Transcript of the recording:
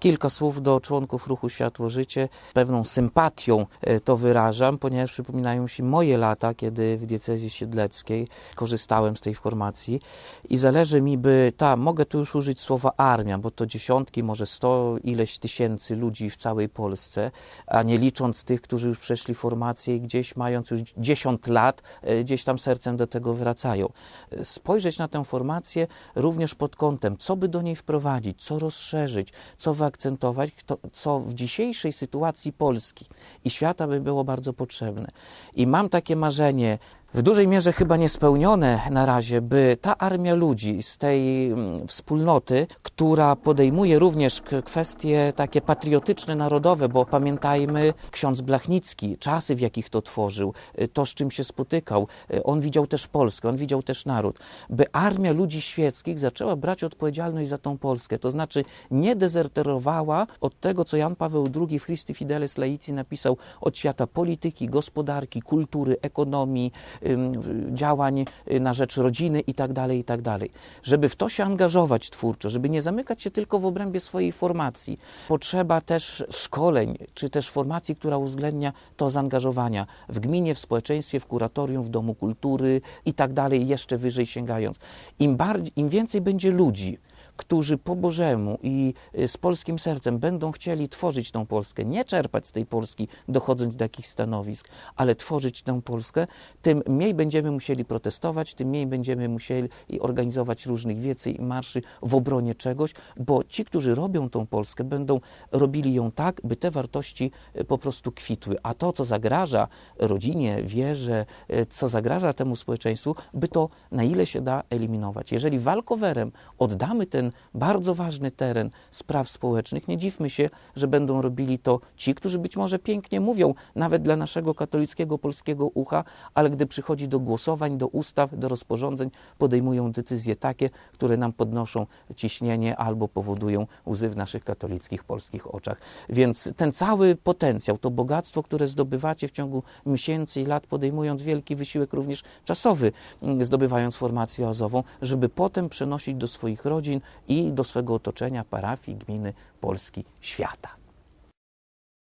Kilka słów do członków ruchu Światło Życie. Pewną sympatią e, to wyrażam, ponieważ przypominają się moje lata, kiedy w diecezji siedleckiej korzystałem z tej formacji i zależy mi, by ta, mogę tu już użyć słowa armia, bo to dziesiątki, może sto ileś tysięcy ludzi w całej Polsce, a nie licząc tych, którzy już przeszli formację i gdzieś mając już 10 lat, e, gdzieś tam sercem do tego wracają. E, Spojrzeć na tę formację również pod kątem, co by do niej wprowadzić, co rozszerzyć, co wyakcentować, kto, co w dzisiejszej sytuacji Polski i świata by było bardzo potrzebne. I mam takie marzenie, w dużej mierze chyba niespełnione na razie, by ta armia ludzi z tej mm, wspólnoty, która podejmuje również kwestie takie patriotyczne, narodowe, bo pamiętajmy, ksiądz Blachnicki, czasy w jakich to tworzył, y, to z czym się spotykał, y, on widział też Polskę, on widział też naród, by armia ludzi świeckich zaczęła brać odpowiedzialność za tą Polskę, to znaczy nie dezerterowała od tego, co Jan Paweł II w Christi Fidelis Laici napisał od świata polityki, gospodarki, kultury, ekonomii, działań y, na rzecz rodziny i tak dalej, i tak. Żeby w to się angażować twórczo, żeby nie zamykać się tylko w obrębie swojej formacji. Potrzeba też szkoleń, czy też formacji, która uwzględnia to zaangażowania w gminie, w społeczeństwie, w kuratorium, w domu kultury i tak jeszcze wyżej sięgając. Im, bardziej, im więcej będzie ludzi, którzy po Bożemu i y, z polskim sercem będą chcieli tworzyć tą Polskę, nie czerpać z tej Polski, dochodząc do takich stanowisk, ale tworzyć tę Polskę, tym mniej będziemy musieli protestować, tym mniej będziemy musieli organizować różnych wiecy i marszy w obronie czegoś, bo ci, którzy robią tą Polskę, będą robili ją tak, by te wartości y, po prostu kwitły. A to, co zagraża rodzinie, wierze, y, co zagraża temu społeczeństwu, by to na ile się da eliminować. Jeżeli walkowerem oddamy ten bardzo ważny teren spraw społecznych, nie dziwmy się, że będą robili to ci, którzy być może pięknie mówią, nawet dla naszego katolickiego polskiego ucha, ale gdy przychodzi do głosowań, do ustaw, do rozporządzeń, podejmują decyzje takie, które nam podnoszą ciśnienie albo powodują łzy w naszych katolickich polskich oczach. Więc ten cały potencjał, to bogactwo, które zdobywacie w ciągu miesięcy i lat, podejmując wielki wysiłek również czasowy, mm, zdobywając formację azową, żeby potem przenosić do swoich rodzin i do swego otoczenia, parafii, gminy, Polski, świata.